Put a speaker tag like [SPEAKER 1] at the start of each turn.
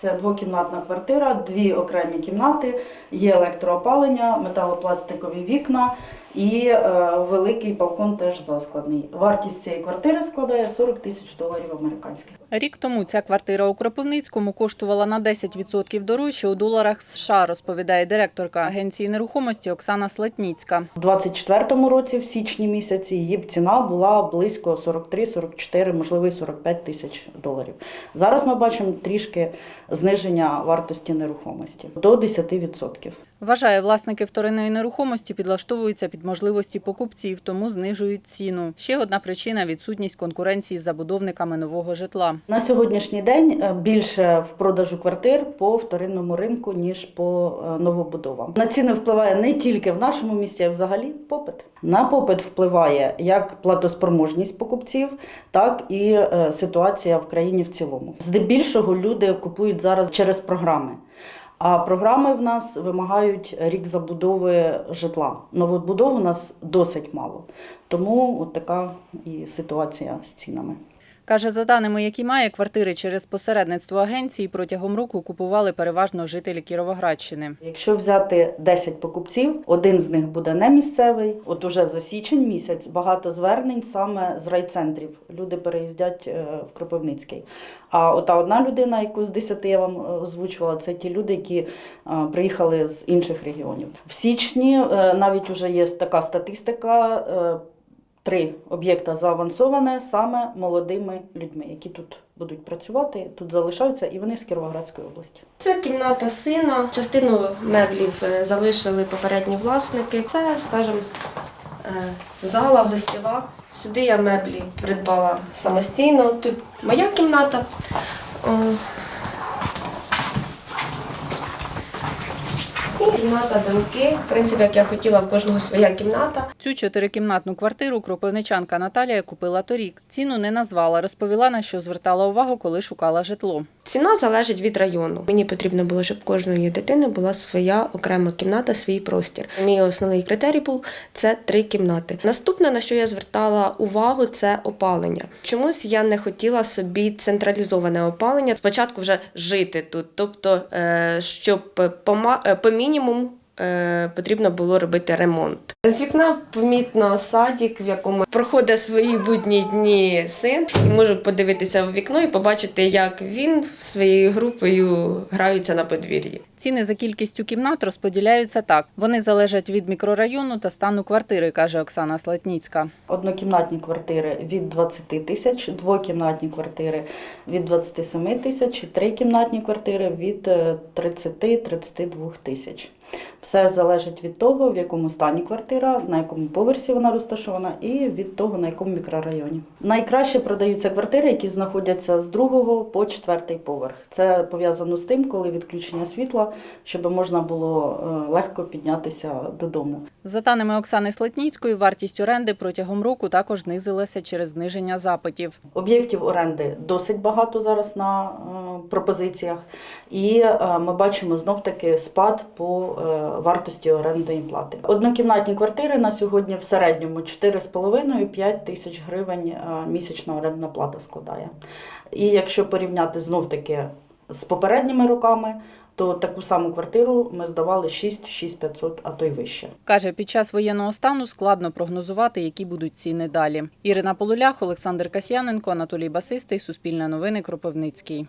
[SPEAKER 1] Це двокімнатна квартира, дві окремі кімнати, є електроопалення, металопластикові вікна і е, великий балкон теж заскладний. Вартість цієї квартири складає 40 тисяч доларів американських.
[SPEAKER 2] Рік тому ця квартира у Кропивницькому коштувала на 10% дорожче у доларах США, розповідає директорка агенції нерухомості Оксана Слатніцька.
[SPEAKER 1] У 24-му році, в січні місяці, її ціна була близько 43-44, можливо, і 45 тисяч доларів. Зараз ми бачимо трішки зниження вартості нерухомості до 10%.
[SPEAKER 2] Вважає, власники вторинної нерухомості підлаштовуються під можливості покупців, тому знижують ціну. Ще одна причина відсутність конкуренції з забудовниками нового житла.
[SPEAKER 1] На сьогоднішній день е, більше в продажу квартир по вторинному ринку, ніж по е, новобудовам. На ціни впливає не тільки в нашому місті, а взагалі попит. На попит впливає як платоспроможність покупців, так і е, ситуація в країні в цілому. Здебільшого люди купують зараз через програми. А програми в нас вимагають рік забудови житла. Новобудов у нас досить мало. Тому от така і ситуація з цінами.
[SPEAKER 2] Каже, за даними, які має квартири через посередництво агенції, протягом року купували переважно жителі Кіровоградщини.
[SPEAKER 1] Якщо взяти 10 покупців, один з них буде не місцевий. От уже за січень місяць багато звернень саме з райцентрів. Люди переїздять е, в Кропивницький. А ота одна людина, яку з 10 я вам е, озвучувала, це ті люди, які е, приїхали з інших регіонів. В січні навіть вже є така статистика. Три об'єкта заавансоване саме молодими людьми, які тут будуть працювати, тут залишаються, і вони з Кіровоградської області.
[SPEAKER 3] Це кімната сина. Частину меблів е, залишили попередні власники. Це, скажімо, е, зала гостєва. Сюди я меблі придбала самостійно. Тут моя кімната. О. І кімната доньки. В принципі, як я хотіла, в кожного своя кімната.
[SPEAKER 2] Цю чотирикімнатну квартиру кропивничанка Наталія купила торік. Ціну не назвала, розповіла, на що звертала увагу, коли шукала житло.
[SPEAKER 3] Ціна залежить від району. Мені потрібно було, щоб кожної дитини була своя окрема кімната, свій простір. Мій основний критерій був це три кімнати. Наступне, на що я звертала увагу, це опалення. Чомусь я не хотіла собі централізоване опалення. Спочатку вже жити тут, тобто, е, щоб по, ма- е, е, Потрібно було робити ремонт. З вікна помітно садик, в якому проходить свої будні дні син, і можу подивитися в вікно і побачити, як він своєю групою граються на подвір'ї.
[SPEAKER 2] Ціни за кількістю кімнат розподіляються так. Вони залежать від мікрорайону та стану квартири, каже Оксана Слатніцька.
[SPEAKER 1] Однокімнатні квартири від 20 тисяч, двокімнатні квартири від 27 тисяч, трикімнатні квартири від е, 30-32 тисяч. Все залежить від того, в якому стані квартира, на якому поверсі вона розташована, і від того, на якому мікрорайоні. Найкраще продаються квартири, які знаходяться з другого по четвертий поверх. Це пов'язано з тим, коли відключення світла, щоб можна було е, легко піднятися додому.
[SPEAKER 2] За даними Оксани Слатніцької, вартість оренди протягом року також знизилася через зниження запитів.
[SPEAKER 1] Об'єктів оренди досить багато зараз на е, пропозиціях, і е, ми бачимо знов таки спад по е, вартості орендної плати. Однокімнатні квартири на сьогодні в середньому 4,5-5 тисяч гривень е, місячна орендна плата складає. І якщо порівняти знов таки з попередніми роками, то таку саму квартиру ми здавали 6-6500, а то й вище.
[SPEAKER 2] Каже, під час воєнного стану складно прогнозувати, які будуть ціни далі. Ірина Полулях, Олександр Касьяненко, Анатолій Басистий, Суспільне новини, Кропивницький.